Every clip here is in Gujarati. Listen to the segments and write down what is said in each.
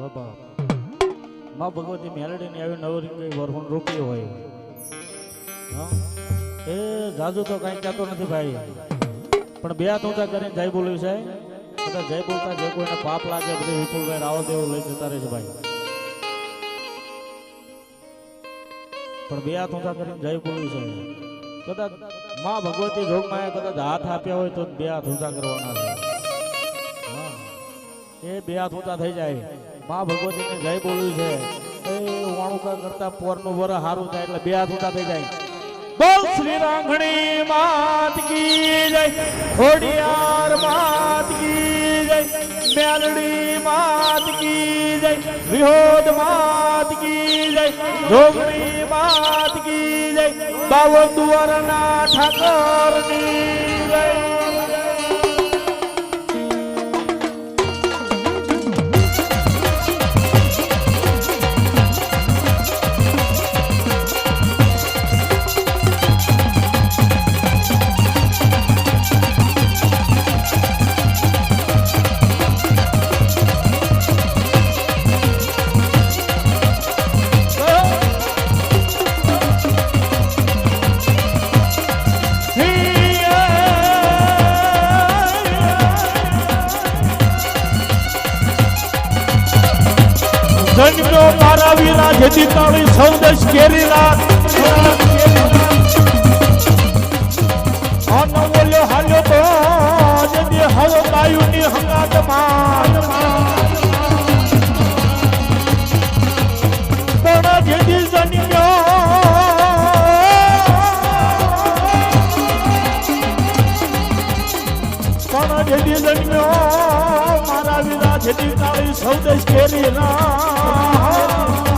બાબા. માં ભગવતી મેલડીની આવી નવરી કઈ વરહુણ રોકી હોય. એ જાજુ તો કાંઈ કહેતો નથી ભાઈ. પણ બે ઊંચા કરીને જય બોલ્યું છે. બધા જય બોલતા, જે કોઈને પાપ લાગે બધે વિપુલભાઈ રાવત એવું લઈ જતા રહે છે ભાઈ. પણ બે હાથ કરીને જય બોલ્યું છે. કદાચમાં ભગવતી જોગમાં કદાચ હાથ આપ્યા હોય તો બે હાથ ઊંચા કરવાના છે. એ બે હાથ ઊંચા થઈ જાય. માં ભગવતીને જય બોલ્યું છે. એ વાણુકા કરતા પોરનું વર હારું થાય એટલે બે હાથ ઊંચા થઈ જાય. બોલ શ્રી રાંગણી માત કી જય. હોડિયાર માત કી જય. મેલડી માત કી જય. વિહોદ માત કી જય. માતગી માત કી જય. બાવો દુવારના ઠાકરની જય. મારા વીરા જેથી તાળી સૌદેશ કેરીલા અરે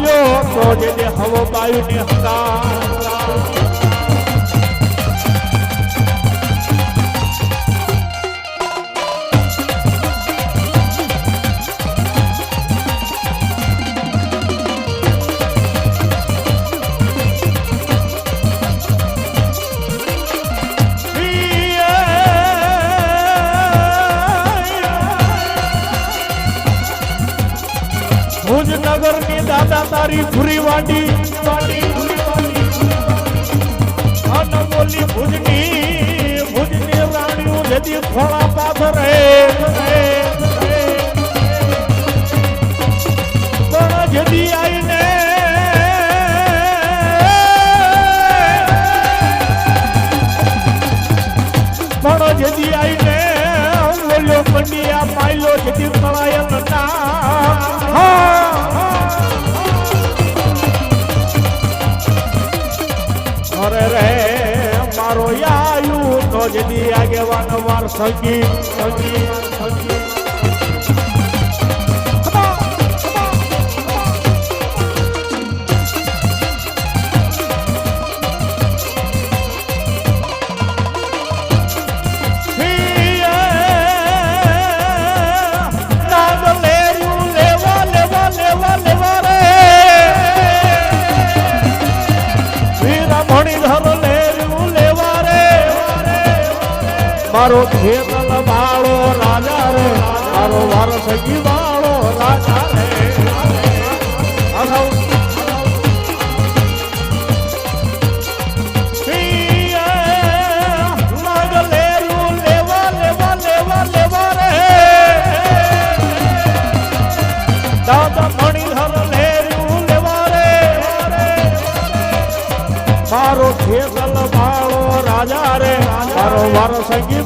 હાલ્યો તો જેથી હવે બાયુની હંગાત ભુજનગર ખોળા પાથરે પણ જેથી આઈને પણ જેથી આઈને બોલ્યો મંડિયા માયલો જેથી આગેવાન વાર મારો ખેતલ વાળો રાજા રે. મારો વારસગી વાળો રાજા રે. મારો ખેતલ બાળો રાજા રે. મારો વારસંગી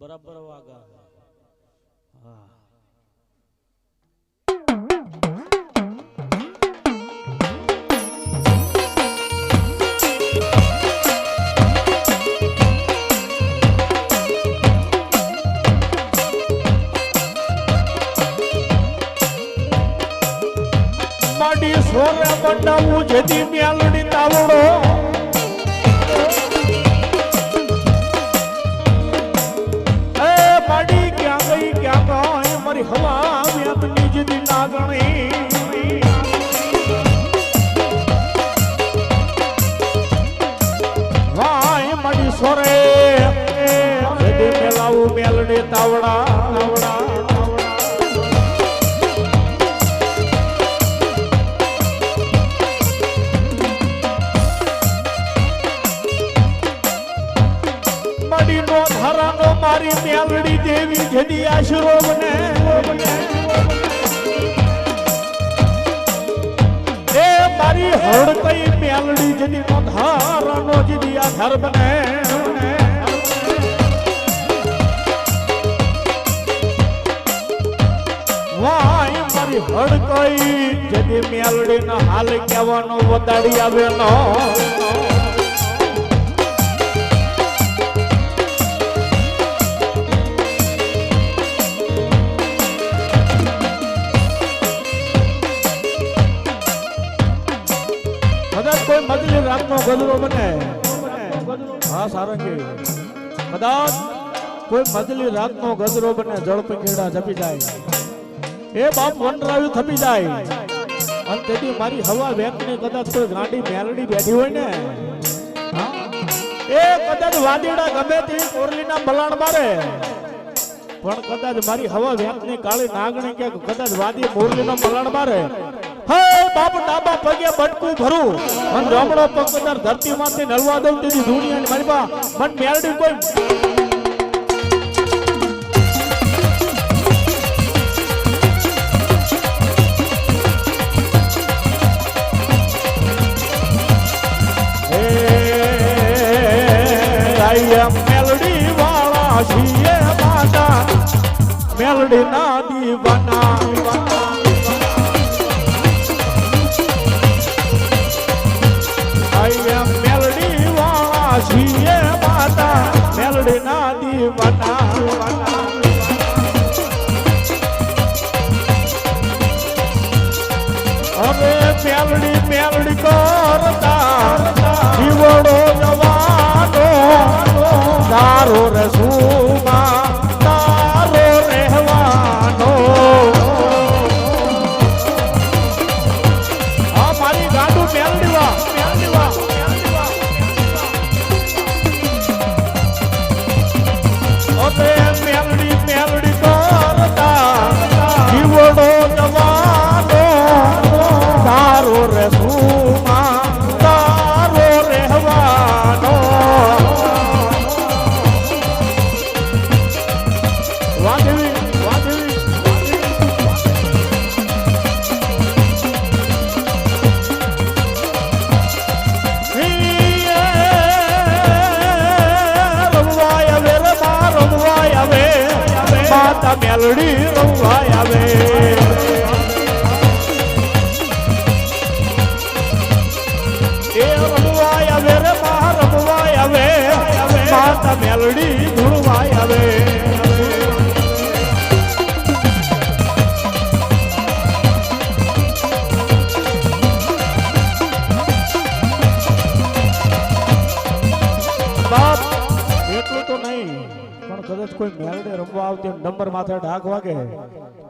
બરાબર વાગા. હા. સોરે મંડાવું જેથી મેલડી તાવડો. જીદી નાગણી વાય માડી સોરે જેથી મેલાવું મેલડી તાવડા તાવડા મારી મેલડી દેવી જેદી આશરો બને મારી હળકઈ મેલડી જેદી નો ધારાનો જેદી આધાર બને. વાય મારી હળકઈ જેદી મેલડી હાલ કહેવાનો વદાડી આવે હા સારંગી કદાચ કોઈ મજલી રાતનો ગજરો બને, જળ પંખેડા જપી જાય. એ બાપ વનરાયું થપી જાય. અને તેથી મારી હવા વેકની કદાચ કોઈ ગાંડી મેલડી બેઠી હોય ને એ કદાચ વાદીડા ગમે તે કોરલીના મલાણ મારે. પણ કદાચ મારી હવા વેકની કાળી નાગણી કે કદાચ વાદી મોરલીનો મલાણ મારે. હે બાપ ડાબા પગે બટકું ભરું. અને રમણો પગ કદાચ ધરતીમાંથી નલવા દઉં તેથી દુનિયાની મારી બા મન મેરડી કોઈ. મેલડી ના દીવાના valor પર માથે ઢાક વાગે.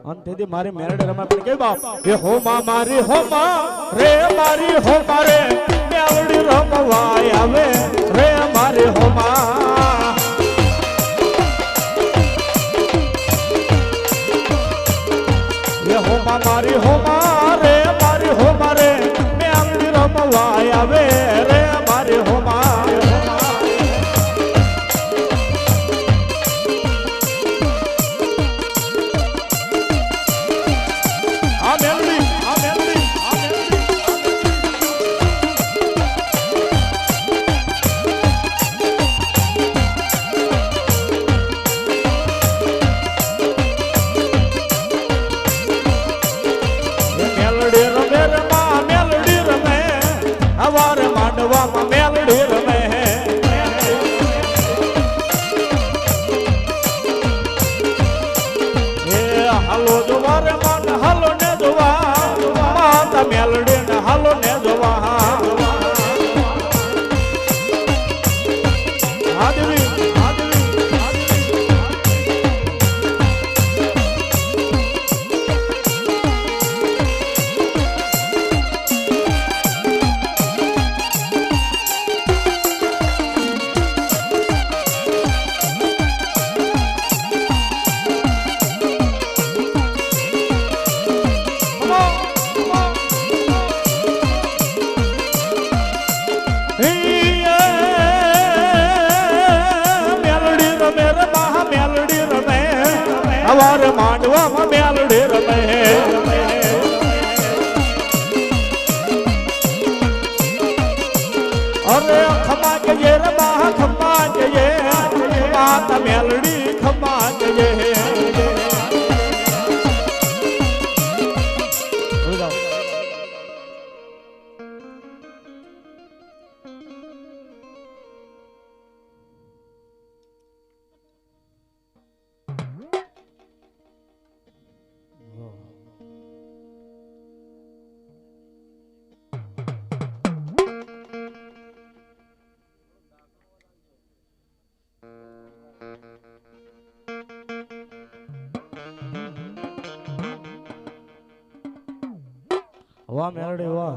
અને તેથી મારી મેરડ રમે. પણ કે બાપ? એ હો માં મારી હો માં રે મારી હો મારે મેવડી રમવાય આવે. રે મારી હો માં એ હો માં મારી હો માં રે મારી હો મારે મેવડી રમવાય આવે. મેલડી ખમા વાહ મેરડે વાહ.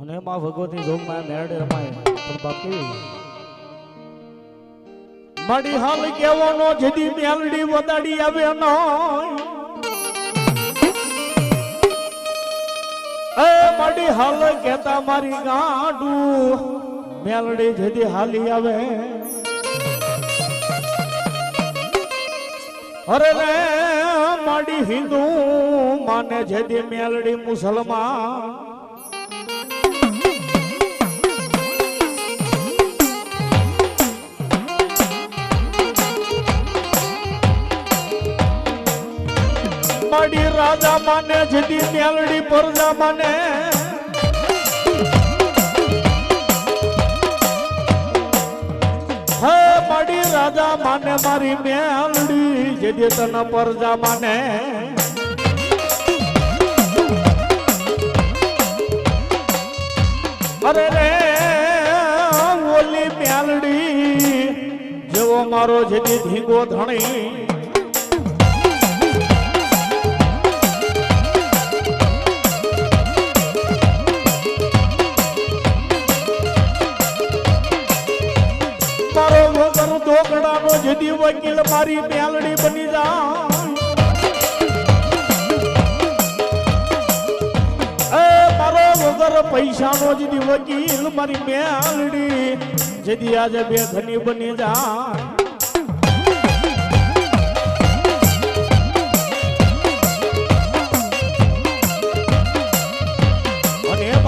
અને એમાં ભગવતી જોગમાં મેરડે રમાય. પણ બાકી મારી હાલ કેવાનો જદી મેલડી વદાડી આવે નો એ મારી હાલ કેતા મારી ગાડું, મેલડી જદી હાલી આવે. અરે રે માડી હિન્દુ માને જેદી મેલડી મુસલમાન. માડી રાજા માને જેદી મેલડી પરજા માને. માડી રાજા માને મારી મેલડી જેડી તન પરજા માને. અરે રે, ઓલી મેલડી, જેવો મારો જેડી ધીંગો ધણી દોકડાનો જુદી વકીલ મારી બેલડી બની જા મારો વગર પૈસાનો જુદી વકીલ મારી બેલડી જદી આજે બે ધની બની જા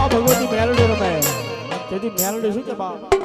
ભગવતી મેલડી રમે તેથી મેલડી શું કે બા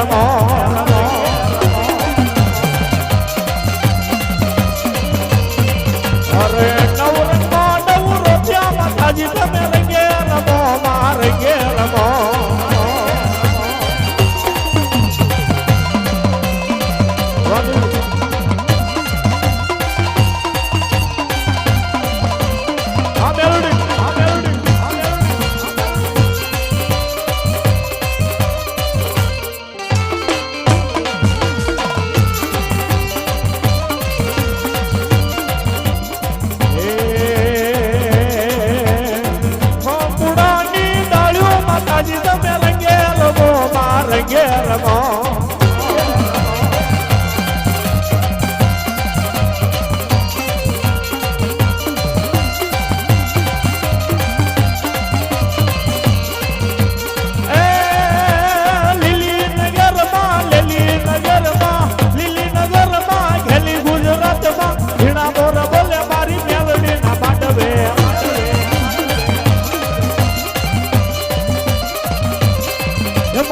રમો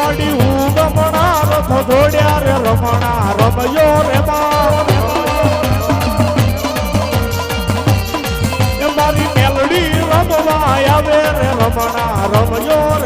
મડી હું રમણા રથ દોડ્યા રે, રમણા રમયો રે મારી મેલડી રમવા આવે રે, રમણા રમયો